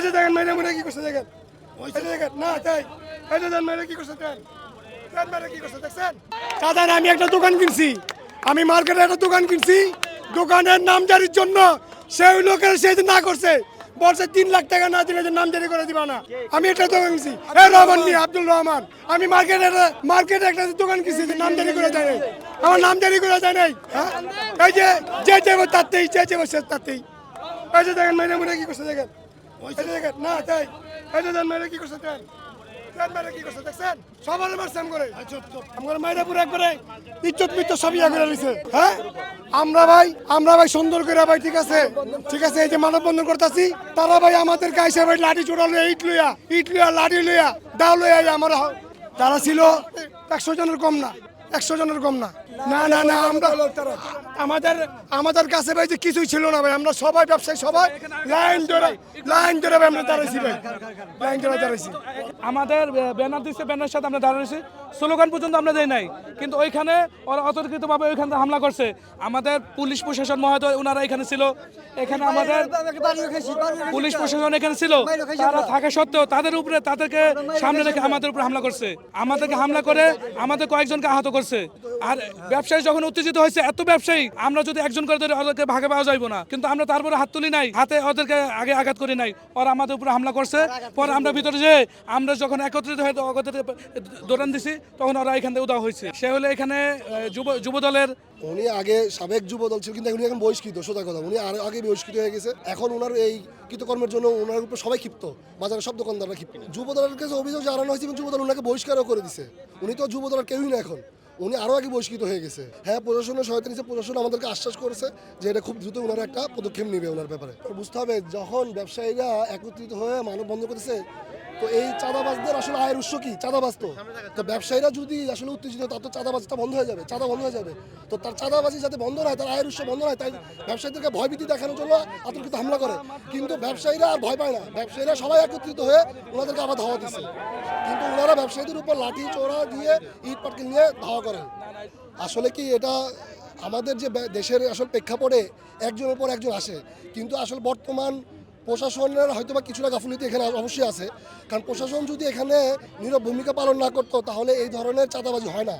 এই দেখেন মেরে মুরে কি করছে, দেখেন। দেখেন, না, তাই। দেখেন মেরে কি করছে দাদা, আমি একটা দোকান কিনছি। আমি মার্কেটে একটা দোকান কিনছি। দোকানের নামজারির জন্য সেই লোকের সে না করছে, বলছে তিন লাখ টাকা না দিলে যে নামজারি করে দিবা না। আমি একটা দোকান কিনছি। এ রহমান মি আব্দুল রহমান, আমি মার্কেটে মার্কেটে একটা দোকান কিনছি যে নামজারি করে দেয় আমার নামজারি করে নাই হ্যাঁ? এই যে যে যে তাতেই, যে যে বসে তাতেই। এই যে দেখেন মেরে মুরে কি করছে, দেখেন। কি সবার করে। করে হ্যাঁ? আমরা ভাই আমরা ভাই সুন্দর করে ভাই, ঠিক আছে? ঠিক আছে, এই যে মানব বন্ধন করতেছি, তারা ভাই আমাদের গাইছে ভাই লাঠি চোড়ালো ইট লইয়া ইট লইয়া, লাঠি লইয়া, দাও লইয়া আমার তারা ছিল, একশো জনের কম না, একশো জনের কম না। না না না, আমরা আমাদের আমাদের কাছে ভাই যে কিছুই ছিল না ভাই, আমরা সবাই ব্যবসায়ী, সবাই লাইন ধরে লাইন ধরে ভাই আমরা দাঁড়াইছি ভাই। লাইন ধরে দাঁড়াইছি। আমাদের ব্যানার দিচ্ছে ব্যানার সাথে আমরা দাঁড়িয়েছি স্লোগান পর্যন্ত আমরা দেই নাই। কিন্তু ওইখানে ওরা অতর্কিতভাবে ওইখান হামলা করছে। আমাদের পুলিশ প্রশাসন মহোদয় ওনারা এখানে ছিল। এখানে আমাদের পুলিশ প্রশাসন এখানে ছিল। তারা থাকা সত্ত্বেও তাদের উপরে, তাদেরকে সামনে রেখে আমাদের উপরে হামলা করছে। আমাদেরকে হামলা করে আমাদের কয়েকজনকে আহত করছে। আর ব্যবসায়ী যখন উত্তেজিত হয়েছে, এত ব্যবসায়ী, আমরা যদি একজন করে ধরে ওদেরকে ভাগে পাওয়া যাইবো না। কিন্তু আমরা তারপরে হাত তুলি নাই, হাতে ওদেরকে আগে আঘাত করি নাই। ওরা আমাদের উপরে হামলা করছে, পরে আমরা ভিতরে যে, আমরা যখন একত্রিত হয়ে অগত্রিত দৌড়ান দিছি, তখন ওরা এখান থেকে উদা হয়েছে। সে হলে এখানে যুব যুব দলের উনি আগে সাবেক যুব দল ছিল, কিন্তু উনি এখন বহিষ্কৃত, সোজা কথা। উনি আর আগে বহিষ্কৃত হয়ে গেছে, এখন ওনার এই কৃতকর্মের জন্য ওনার উপর সবাই ক্ষিপ্ত। বাজারের সব দোকানদাররা ক্ষিপ্ত। যুব দলের কাছে অভিযোগ জানানো হয়েছে যুব দল ওনাকে বহিষ্কারও করে দিছে। উনি তো যুব দলের কেউই না এখন। উনি আরও আগে বহিষ্কৃত হয়ে গেছে। হ্যাঁ প্রশাসনের সহায়তা নিচ্ছে প্রশাসন আমাদেরকে আশ্বাস করেছে যে এটা খুব দ্রুত ওনারা একটা পদক্ষেপ নেবে ওনার ব্যাপারে। বুঝতে হবে, যখন ব্যবসায়ীরা একত্রিত হয়ে মানব বন্ধ করতেছে তো এই চাঁদাবাজদের আসলে আয়ের উৎস কি? চাঁদাবাজ তো। তো ব্যবসায়ীরা যদি আসলে উত্তেজিত, তার তো চাঁদাবাজটা বন্ধ হয়ে যাবে, চাঁদা বন্ধ হয়ে যাবে। তো তার চাঁদাবাজি যাতে বন্ধ না হয়, তার আয়ের উৎস বন্ধ না হয়, তাই ব্যবসায়ীদেরকে ভয়ভীতি দেখানোর জন্য আতঙ্কিত হামলা করে। কিন্তু ব্যবসায়ীরা আর ভয় পায় না। ব্যবসায়ীরা সবাই একত্রিত হয়ে ওনাদেরকে আবার ধাওয়া দিচ্ছে কিন্তু ওনারা ব্যবসায়ীদের উপর লাঠি, চোরা দিয়ে ইট, পাটকেল নিয়ে ধাওয়া করেন। আসলে কি এটা আমাদের যে দেশের আসল প্রেক্ষাপটে একজনের পর একজন আসে। কিন্তু আসলে বর্তমান প্রশাসনের হয়তো বা কিছুটা গাফুলিতে এখানে অবশ্যই আছে। কারণ প্রশাসন যদি এখানে নিরব ভূমিকা পালন না করতো, তাহলে এই ধরনের চাঁদাবাজি হয় না।